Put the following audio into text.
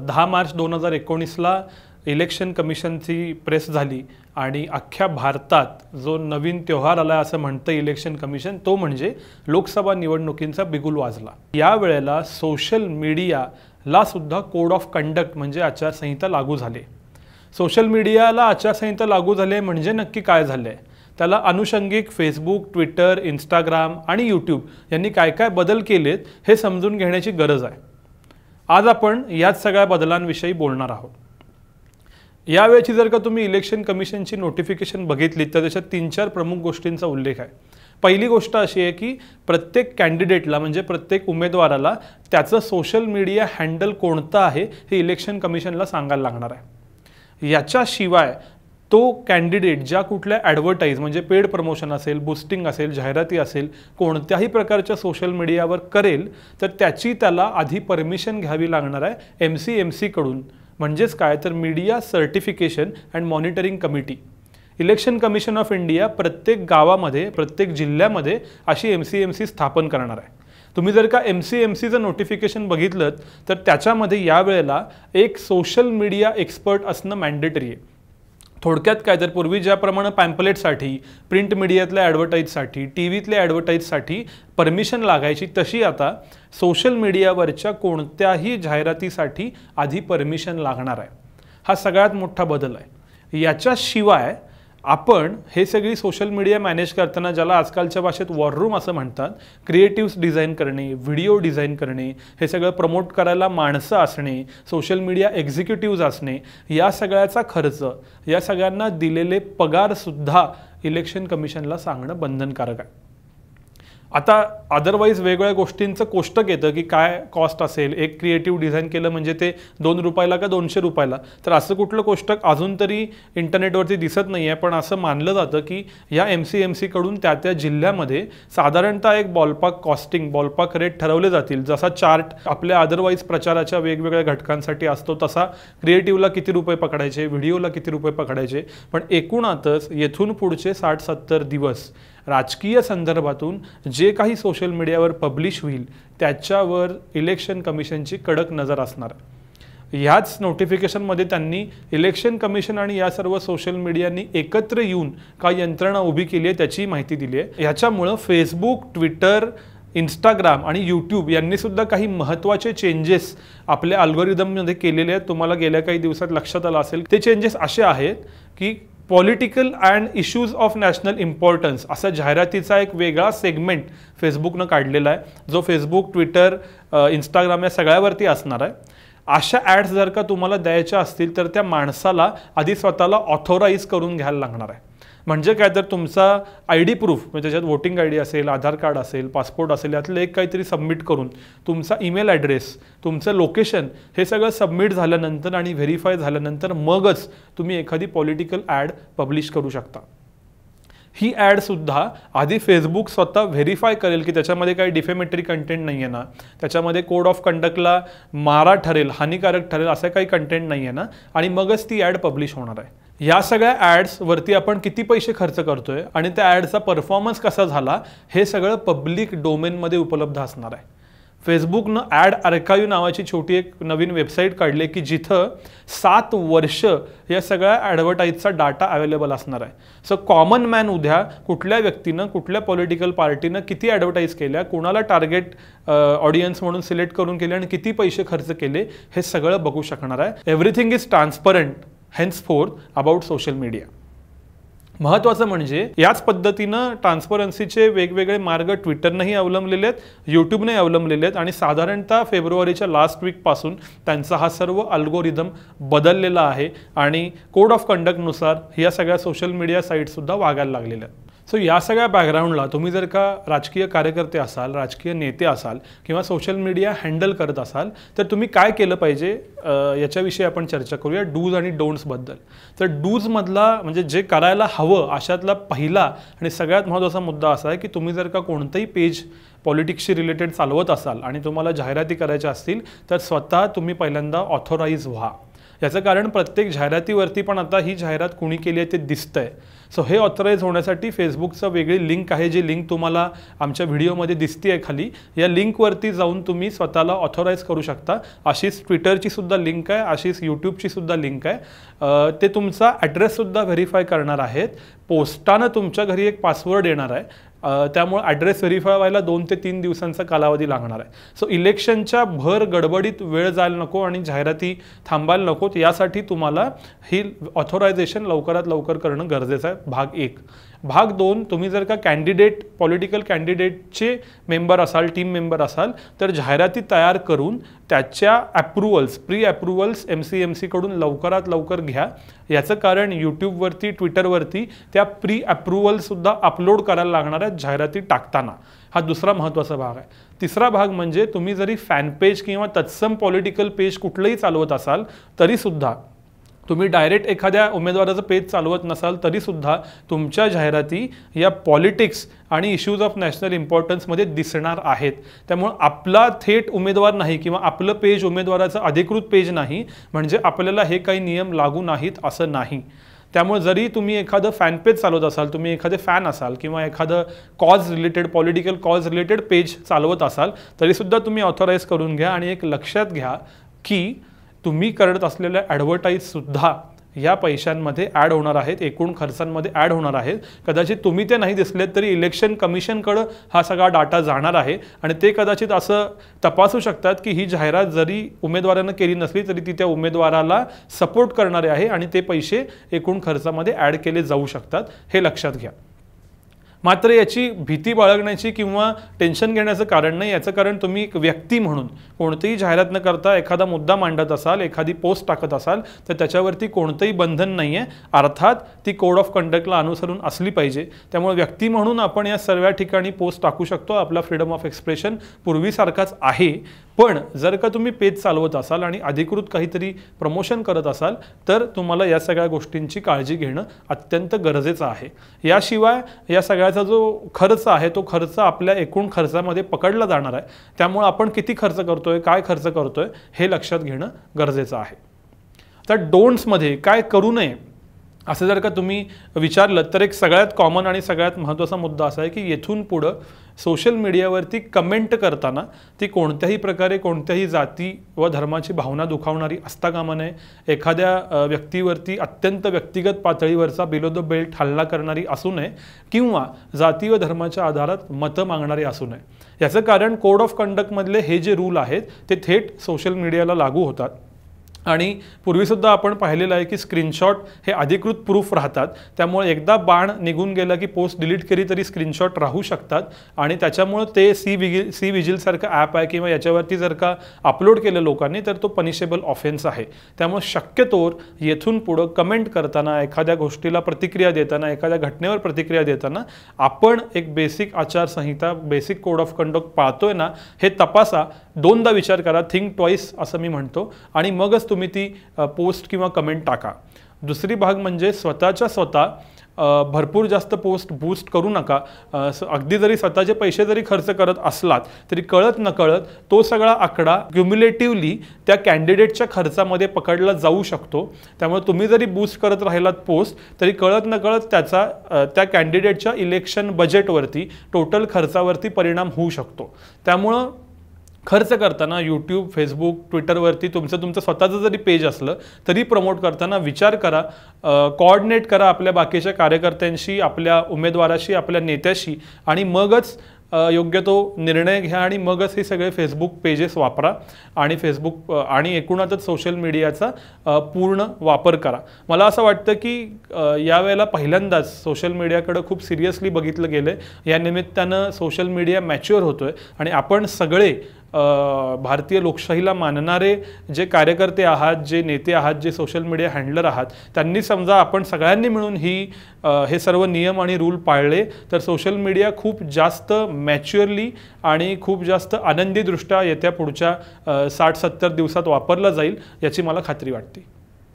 दहा मार्च दोन हजार एकोणीसला इलेक्शन कमिशनची प्रेस झाली आणि अख्ख्या भारतात जो नवीन त्योहार आला असं म्हणतं इलेक्शन कमिशन तो म्हणजे लोकसभा निवडणुकींचा बिगुल वाजला. या वेळेला सोशल मीडियाला सुद्धा कोड ऑफ कंडक्ट म्हणजे आचारसंहिता लागू झाले. सोशल मीडियाला आचारसंहिता लागू झाले म्हणजे नक्की काय झालं आहे त्याला अनुषंगिक फेसबुक ट्विटर इंस्टाग्राम आणि यूट्यूब यांनी काय काय बदल केलेत हे समजून घेण्याची गरज आहे. आज आपण याच सगळ्या बदलांविषयी बोलणार आहोत. यावेळेची जर का तुम्ही इलेक्शन कमिशनची नोटिफिकेशन बघितली तर त्याच्यात तीन चार प्रमुख गोष्टींचा उल्लेख आहे. पहिली गोष्ट अशी आहे की प्रत्येक कॅन्डिडेटला म्हणजे प्रत्येक उमेदवाराला त्याचं सोशल मीडिया हँडल कोणतं आहे हे इलेक्शन कमिशनला सांगायला लागणार आहे. याच्याशिवाय तो कॅन्डिडेट ज्या कुठल्या ॲडव्हर्टाईज म्हणजे पेड प्रमोशन असेल बुस्टिंग असेल जाहिराती असेल कोणत्याही प्रकारच्या सोशल मीडियावर करेल तर त्याची त्याला आधी परमिशन घ्यावी लागणार आहे एम सी एम सीकडून म्हणजेच काय? तर media certification and monitoring committee election commission of India प्रत्येक गावामध्ये प्रत्येक जिल्ह्यामध्ये अशी एम सी एम सी स्थापन करणार आहे. तुम्ही जर का एम सी एम सीचं नोटिफिकेशन बघितलं तर त्याच्यामध्ये यावेळेला एक सोशल मीडिया एक्सपर्ट असणं मॅन्डेटरी आहे. थोडक्यात काय तर पूर्वी ज्याप्रमाणे पॅम्पलेटसाठी प्रिंट मीडियातल्या ॲडव्हर्टाईजसाठी टी व्हीतल्या ॲडव्हर्टाईजसाठी परमिशन लागायची तशी आता सोशल मीडियावरच्या कोणत्याही जाहिरातीसाठी आधी परमिशन लागणार आहे. हा सगळ्यात मोठा बदल आहे. याच्याशिवाय आपण हे सगळी सोशल मीडिया मॅनेज करताना ज्याला आजकालच्या भाषेत वॉररूम असं म्हणतात क्रिएटिव्स डिझाईन करणे व्हिडिओ डिझाईन करणे हे सगळं प्रमोट करायला माणसं असणे सोशल मीडिया एक्झिक्युटिव्ज असणे या सगळ्याचा खर्च या सगळ्यांना दिलेले पगारसुद्धा इलेक्शन कमिशनला सांगणं बंधनकारक आहे. आता अदरवाईज वेगवेगळ्या गोष्टींचं कोष्टक येतं की काय कॉस्ट असेल एक क्रिएटिव्ह डिझाईन केलं म्हणजे ते दोन रुपयाला का दोनशे रुपयाला? तर असं कुठलं कोष्टक अजून तरी इंटरनेटवरती दिसत नाही आहे पण असं मानलं जातं की या एम सी एम सीकडून त्या त्या जिल्ह्यामध्ये साधारणतः एक बॉलपाक कॉस्टिंग बॉलपाक रेट ठरवले जातील. जसा चार्ट आपल्या अदरवाईज प्रचाराच्या वेगवेगळ्या घटकांसाठी असतो तसा क्रिएटिव्हला किती रुपये पकडायचे व्हिडिओला किती रुपये पकडायचे. पण एकूणातच येथून पुढचे साठ सत्तर दिवस राजकीय संदर्भातून जे काही सोशल मीडियावर पब्लिश होईल त्याच्यावर इलेक्शन कमिशनची कडक नजर असणार. ह्याच नोटिफिकेशनमध्ये त्यांनी इलेक्शन कमिशन आणि या सर्व सोशल मीडियानी एकत्र येऊन काय यंत्रणा उभी केली आहे त्याची माहिती दिली आहे. ह्याच्यामुळं फेसबुक ट्विटर इंस्टाग्राम आणि यूट्यूब यांनीसुद्धा काही महत्त्वाचे चेंजेस आपल्या अल्गोरिदममध्ये केलेले आहेत. तुम्हाला गेल्या काही दिवसात लक्षात आलं असेल. ते चेंजेस असे आहेत की political and issues of national importance असा जाहिरातीचा एक वेगळा सेगमेंट फेसबुकनं काढलेला आहे. जो फेसबुक ट्विटर इंस्टाग्राम या सगळ्यावरती असणार आहे. अशा ॲड्स जर का तुम्हाला द्यायच्या असतील तर त्या माणसाला आधी स्वतःला ऑथोराईज करून घ्यायला लागणार आहे. म्हणजे काय तर तुमचा आय डी प्रूफ म्हणजे त्याच्यात वोटिंग आय डी असेल आधार कार्ड असेल पासपोर्ट असेल यातलं एक काहीतरी सबमिट करून तुमचा ईमेल ॲड्रेस तुमचं लोकेशन हे सगळं सबमिट झाल्यानंतर आणि व्हेरीफाय झाल्यानंतर मगच तुम्ही एखादी पॉलिटिकल ॲड पब्लिश करू शकता. ही ॲडसुद्धा आधी फेसबुक स्वतः व्हेरीफाय करेल की त्याच्यामध्ये काही डिफेमेटरी कंटेंट नाही आहे ना. त्याच्यामध्ये कोड ऑफ कंडक्टला मारा ठरेल हानिकारक ठरेल असं काही कंटेंट नाही आहे ना. आणि मगच ती ॲड पब्लिश होणार आहे. या सगळ्या ॲड्सवरती आपण किती पैसे खर्च करतोय आणि त्या ॲडचा परफॉर्मन्स कसा झाला हे सगळं पब्लिक डोमेनमध्ये उपलब्ध असणार आहे. फेसबुकनं ॲड आर्काईव्ह नावाची छोटी एक नवीन वेबसाईट काढली की जिथं सात वर्ष या सगळ्या ॲडव्हर्टाईजचा डाटा अवेलेबल असणार आहे. सो कॉमन मॅन उद्या कुठल्या व्यक्तीनं कुठल्या पॉलिटिकल पार्टीनं किती ॲडव्हर्टाईज केल्या कोणाला टार्गेट ऑडियन्स म्हणून सिलेक्ट करून केले आणि किती पैसे खर्च केले हे सगळं बघू शकणार आहे. Everything is transparent henceforth about social media महत्त्वाचं म्हणजे याच पद्धतीनं ट्रान्सपरन्सीचे वेगवेगळे मार्ग ट्विटरनंही अवलंबलेले आहेत यूट्यूबने अवलंबलेले आहेत आणि साधारणतः फेब्रुवारीच्या लास्ट वीकपासून त्यांचा हा सर्व अल्गोरिदम बदललेला आहे आणि कोड ऑफ कंडक्टनुसार या सगळ्या सोशल मीडिया साईटसुद्धा वागायला लागलेल्या आहेत. सो या सगळ्या बॅकग्राऊंडला तुम्ही जर का राजकीय कार्यकर्ते असाल राजकीय नेते असाल किंवा सोशल मीडिया हँडल करत असाल तर तुम्ही काय केलं पाहिजे? याच्याविषयी आपण चर्चा करूया डूज आणि डोंट्सबद्दल तर डूजमधला म्हणजे जे करायला हवं अशातला पहिला आणि सगळ्यात महत्त्वाचा मुद्दा असा आहे की तुम्ही जर का कोणतंही पेज पॉलिटिक्सशी रिलेटेड चालवत असाल आणि तुम्हाला जाहिराती करायच्या असतील तर स्वतः तुम्ही पहिल्यांदा ऑथोराईज व्हा. याचं कारण प्रत्येक जाहिरातीवरती पण आता ही जाहिरात कुणी केली आहे ते दिसतंय. सो हे ऑथराईज होण्यासाठी फेसबुकचं वेगळी लिंक आहे जी लिंक तुम्हाला आमच्या व्हिडिओमध्ये दिसते आहे खाली. या लिंकवरती जाऊन तुम्ही स्वतःला ऑथोराईज करू शकता. अशीच ट्विटरची सुद्धा लिंक आहे अशीच यूट्यूबची सुद्धा लिंक आहे. ते तुमचा ॲड्रेससुद्धा व्हेरीफाय करणार आहेत. पोस्टानं तुमच्या घरी एक पासवर्ड येणार आहे. त्यामुळे ॲड्रेस व्हेरीफाय व्हायला दोन ते तीन दिवसांचा कालावधी लागणार आहे. सो इलेक्शनच्या भर गडबडीत वेळ जायला नको आणि जाहिराती थांबायला नकोत. यासाठी तुम्हाला ही ऑथोरायझेशन लवकरात लवकर करणं गरजेचं आहे. भाग एक. भाग दोन तुम्ही जर का कॅन्डिडेट पॉलिटिकल कॅन्डिडेटचे मेंबर असाल टीम मेंबर असाल तर जाहिराती तयार करून त्याच्या approvals pre approvals M C M सीकडून लवकरात लवकर घ्या. याचं कारण यूट्यूबवरती ट्विटरवरती त्या प्री ॲप्रुव्हलसुद्धा अपलोड करायला लागणार आहेत जाहिराती टाकताना. हा दुसरा महत्त्वाचा भाग आहे. तिसरा भाग म्हणजे तुम्ही जरी फॅन पेज किंवा तत्सम पॉलिटिकल पेज कुठलंही चालवत असाल तरीसुद्धा तुम्ही डायरेक्ट एखाद्या उमेदवाराचं पेज चालवत नसाल तरीसुद्धा तुमच्या जाहिराती या पॉलिटिक्स आणि इश्यूज ऑफ नॅशनल इम्पॉर्टन्समध्ये दिसणार आहेत. त्यामुळं आपला थेट उमेदवार नाही किंवा आपलं पेज उमेदवाराचं अधिकृत पेज नाही म्हणजे आपल्याला हे काही नियम लागू नाहीत असं नाही. त्यामुळे जरी तुम्ही एखादं फॅन पेज चालवत असाल तुम्ही एखादे फॅन असाल किंवा एखादं cause related political cause related page चालवत असाल तरीसुद्धा तुम्ही ऑथोराईज करून घ्या आणि एक लक्षात घ्या की तुम्ही करत असलेल्या ॲडव्हर्टाईजसुद्धा या पैशांमध्ये ॲड होणार आहेत एकूण खर्चांमध्ये ॲड होणार आहेत. कदाचित तुम्ही ते नाही दिसलेत तरी इलेक्शन कमिशनकडं हा सगळा डाटा जाणार आहे. आणि ते कदाचित असं तपासू शकतात की ही जाहिरात जरी उमेदवारानं केली नसली तरी ती त्या उमेदवाराला सपोर्ट करणारे आहे आणि ते पैसे एकूण खर्चामध्ये ॲड केले जाऊ शकतात. हे लक्षात घ्या. मात्र याची भीती बाळगण्याची किंवा टेन्शन घेण्याचं कारण नाही. याचं कारण तुम्ही एक व्यक्ती म्हणून कोणतीही जाहिरात न करता एखादा मुद्दा मांडत असाल एखादी पोस्ट टाकत असाल तर त्याच्यावरती कोणतंही बंधन नाही आहे अर्थात ती कोड ऑफ कंडक्टला अनुसरून असली पाहिजे. त्यामुळे व्यक्ती म्हणून आपण या सर्व ठिकाणी पोस्ट टाकू शकतो. आपला फ्रीडम ऑफ एक्सप्रेशन पूर्वीसारखाच आहे. पण जर का तुम्ही पेज चालवत असाल आणि अधिकृत काहीतरी प्रमोशन करत असाल तर तुम्हाला या सगळ्या गोष्टींची काळजी घेणं अत्यंत गरजेचं आहे. याशिवाय या सगळ्याचा जो खर्च आहे तो खर्च आपल्या एकूण खर्चामध्ये पकडला जाणार आहे. त्यामुळे आपण किती खर्च करतोय काय खर्च करतोय हे लक्षात घेणं गरजेचं आहे. तर डोंट्समध्ये काय करू नये असं जर का तुम्ही विचारलं तर एक सगळ्यात कॉमन आणि सगळ्यात महत्त्वाचा मुद्दा असा आहे की येथून पुढं सोशल मीडियावरती कमेंट करताना ती कोणत्याही प्रकारे कोणत्याही जाती व धर्माची भावना दुखावणारी असता कामा नये एखाद्या व्यक्तीवरती अत्यंत व्यक्तिगत पातळीवरचा बिलो द बेल्ट हल्ला करणारी असू नये किंवा जाती व धर्माच्या आधारात मतं मागणारी असू नये. याचं कारण कोड ऑफ कंडक्टमधले हे जे रूल आहेत ते थेट सोशल मीडियाला लागू होतात. आणि पूर्वीसुद्धा आपण पाहिलेलं आहे की स्क्रीनशॉट हे अधिकृत प्रूफ राहतात. त्यामुळे एकदा बाण निघून गेला की पोस्ट डिलीट केली तरी स्क्रीनशॉट राहू शकतात. आणि त्याच्यामुळं ते सी विगिल सी विजिलसारखं ॲप आहे किंवा याच्यावरती जर का अपलोड केलं लोकांनी तर तो पनिशेबल ऑफेन्स आहे. त्यामुळे शक्यतोवर येथून पुढं कमेंट करताना एखाद्या गोष्टीला प्रतिक्रिया देताना एखाद्या घटनेवर प्रतिक्रिया देताना आपण एक बेसिक आचारसंहिता बेसिक कोड ऑफ कंडक्ट पाळतोय ना हे तपासा. दोनदा विचार करा थिंक ट्वाईस असं मी म्हणतो. आणि मगच तुम्ही ती पोस्ट किंवा कमेंट टाका. दुसरी भाग म्हणजे स्वतःच्या स्वतः भरपूर जास्त पोस्ट बूस्ट करू नका. अगदी जरी स्वतःचे पैसे जरी खर्च करत असलात तरी कळत नकळत तो सगळा आकडा क्युम्युलेटिव्हली त्या कॅन्डिडेटच्या खर्चामध्ये पकडला जाऊ शकतो. त्यामुळे तुम्ही जरी बूस्ट करत राहिलात पोस्ट तरी कळत नकळत त्याचा त्या कॅन्डिडेटच्या इलेक्शन बजेटवरती टोटल खर्चावरती परिणाम होऊ शकतो. त्यामुळं खर्च करताना यूट्यूब फेसबुक ट्विटरवरती तुमचं तुमचं स्वतःचं जरी पेज असलं तरी प्रमोट करताना विचार करा कॉर्डिनेट करा आपल्या बाकीच्या कार्यकर्त्यांशी आपल्या उमेदवाराशी आपल्या नेत्याशी आणि मगच योग्य तो निर्णय घ्या आणि मगच हे सगळे फेसबुक पेजेस वापरा आणि फेसबुक आणि एकूणातच सोशल मीडियाचा पूर्ण वापर करा. मला असं वाटतं की यावेळेला पहिल्यांदाच सोशल मीडियाकडं खूप सिरियसली बघितलं गेलं आहे या निमित्तानं सोशल मीडिया मॅच्युअर होतो आहे आणि आपण सगळे भारतीय लोकशाहीला मानणारे जे कार्यकर्ते आहात जे नेते आहात जे सोशल मीडिया हँडलर आहात त्यांनी समजा आपण सगळ्यांनी मिळून ही हे सर्व नियम आणि रूल पाळले तर सोशल मीडिया खूप जास्त मॅच्युअरली आणि खूप जास्त आनंदीदृष्ट्या येत्या पुढच्या साठ सत्तर दिवसात वापरला जाईल याची मला खात्री वाटते.